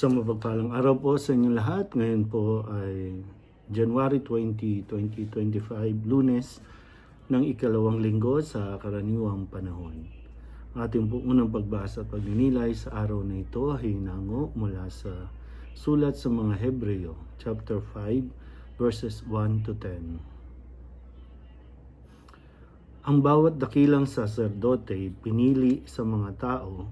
Sa mapagpalang araw po sa inyo lahat. Ngayon po ay January 20, 2025, lunes ng ikalawang linggo sa karaniwang panahon. Ating po unang pagbasa at pagninilay sa araw na ito ay hinango mula sa sulat sa mga Hebreo, chapter 5, verses 1 to 10. Ang bawat dakilang saserdote pinili sa mga tao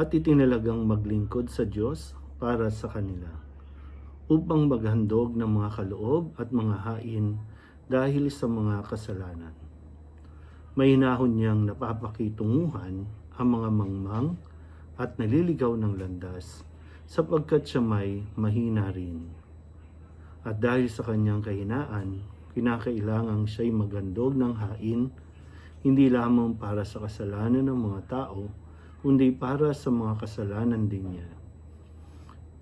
at itinalagang maglingkod sa Diyos para sa kanila upang maghandog ng mga kaloob at mga hain dahil sa mga kasalanan. Mahinahon niyang napapakitunguhan ang mga mangmang at naliligaw ng landas sapagkat siya may mahina rin. At dahil sa kanyang kahinaan, kinakailangang siya'y maghandog ng hain hindi lamang para sa kasalanan ng mga tao, kundi para sa mga kasalanan din niya.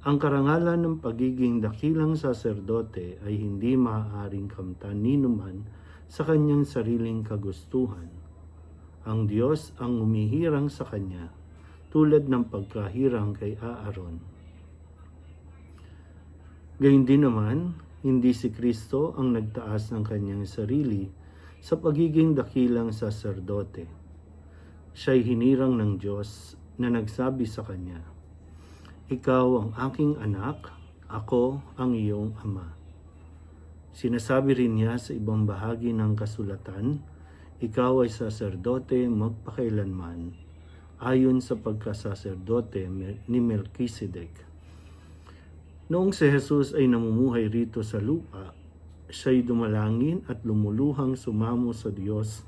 Ang karangalan ng pagiging dakilang saserdote ay hindi maaaring kamtan ni numan sa kanyang sariling kagustuhan. Ang Diyos ang umihirang sa kanya, tulad ng pagkahirang kay Aaron. Gayun din naman, hindi si Kristo ang nagtaas ng kanyang sarili sa pagiging dakilang saserdote. Siya'y hinirang ng Diyos na nagsabi sa kanya, Ikaw ang aking anak, ako ang iyong ama. Sinasabi rin niya sa ibang bahagi ng kasulatan, Ikaw ay saserdote magpakailanman, ayon sa pagkasaserdote ni Melchizedek. Noong si Jesus ay namumuhay rito sa lupa, siya'y dumalangin at lumuluhang sumamo sa Diyos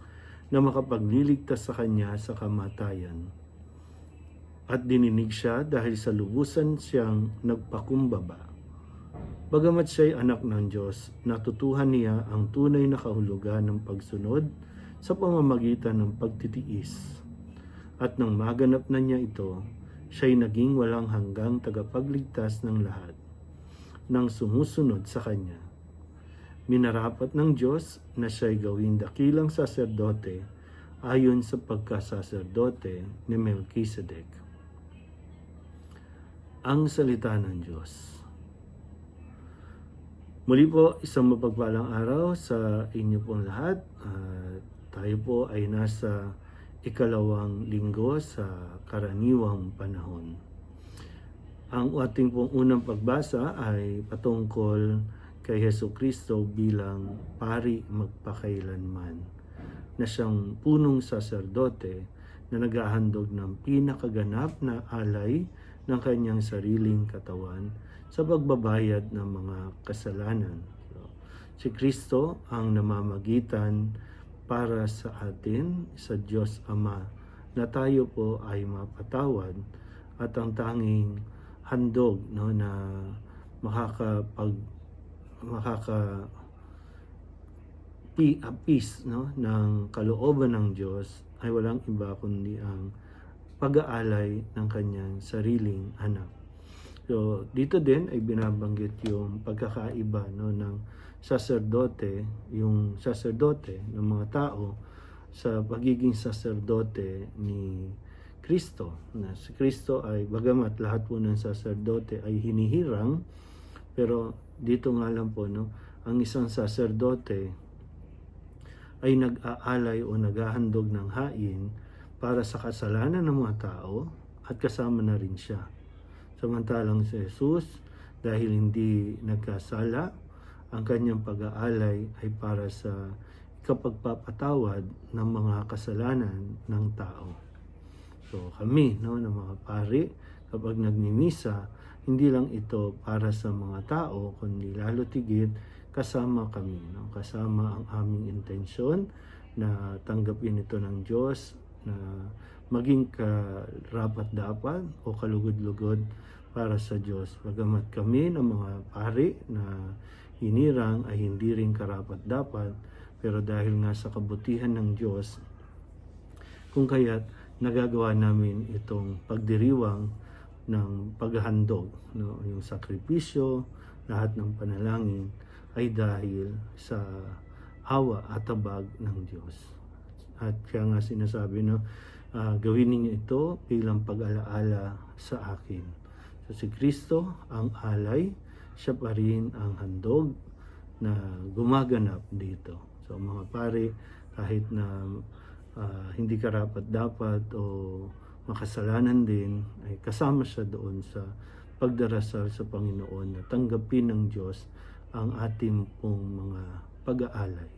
na makapagliligtas sa kanya sa kamatayan. At dininig siya dahil sa lubusan siyang nagpakumbaba. Bagamat siya'y anak ng Diyos, natutuhan niya ang tunay na kahulugan ng pagsunod sa pamamagitan ng pagtitiis. At nang maganap na niya ito, siya'y naging walang hanggang tagapagligtas ng lahat nang sumusunod sa Kanya minarapat ng Diyos na siya'y gawing dakilang saserdote ayon sa pagkasaserdote ni Melchizedek. Ang salita ng Diyos. Muli po, isang mapagpalang araw sa inyo pong lahat. Uh, tayo po ay nasa ikalawang linggo sa karaniwang panahon. Ang ating pong unang pagbasa ay patungkol kay Heso Kristo bilang pari magpakailanman na siyang punong saserdote na naghahandog ng pinakaganap na alay ng kanyang sariling katawan sa pagbabayad ng mga kasalanan. Si Kristo ang namamagitan para sa atin sa Diyos Ama na tayo po ay mapatawad at ang tanging handog no na makakapag makaka peace no ng kalooban ng Diyos ay walang iba kundi ang pag-aalay ng kanyang sariling anak. So dito din ay binabanggit yung pagkakaiba no ng saserdote, yung saserdote ng mga tao sa pagiging saserdote ni Kristo. Na si Kristo ay bagamat lahat po ng saserdote ay hinihirang, pero dito nga lang po no, ang isang saserdote ay nag-aalay o naghahandog ng hain para sa kasalanan ng mga tao at kasama na rin siya. Samantalang si Jesus, dahil hindi nagkasala, ang kanyang pag-aalay ay para sa kapagpapatawad ng mga kasalanan ng tao. So kami, no, ng mga pari, kapag nagmimisa, hindi lang ito para sa mga tao, kundi lalo tigit kasama kami, no, kasama ang aming intensyon na tanggapin ito ng Diyos, na maging karapat dapat o kalugod-lugod para sa Diyos. Bagamat kami ng mga pari na hinirang ay hindi rin karapat dapat, pero dahil nga sa kabutihan ng Diyos, kung kaya't nagagawa namin itong pagdiriwang ng paghahandog, no? yung sakripisyo, lahat ng panalangin ay dahil sa awa at tabag ng Diyos. At kaya nga sinasabi, no, uh, gawin ninyo ito bilang pag-alaala sa akin. So si Kristo ang alay, siya pa rin ang handog na gumaganap dito. So mga pare, kahit na ah, hindi karapat dapat o makasalanan din, ay kasama siya doon sa pagdarasal sa Panginoon na tanggapin ng Diyos ang ating pong mga pag-aalay.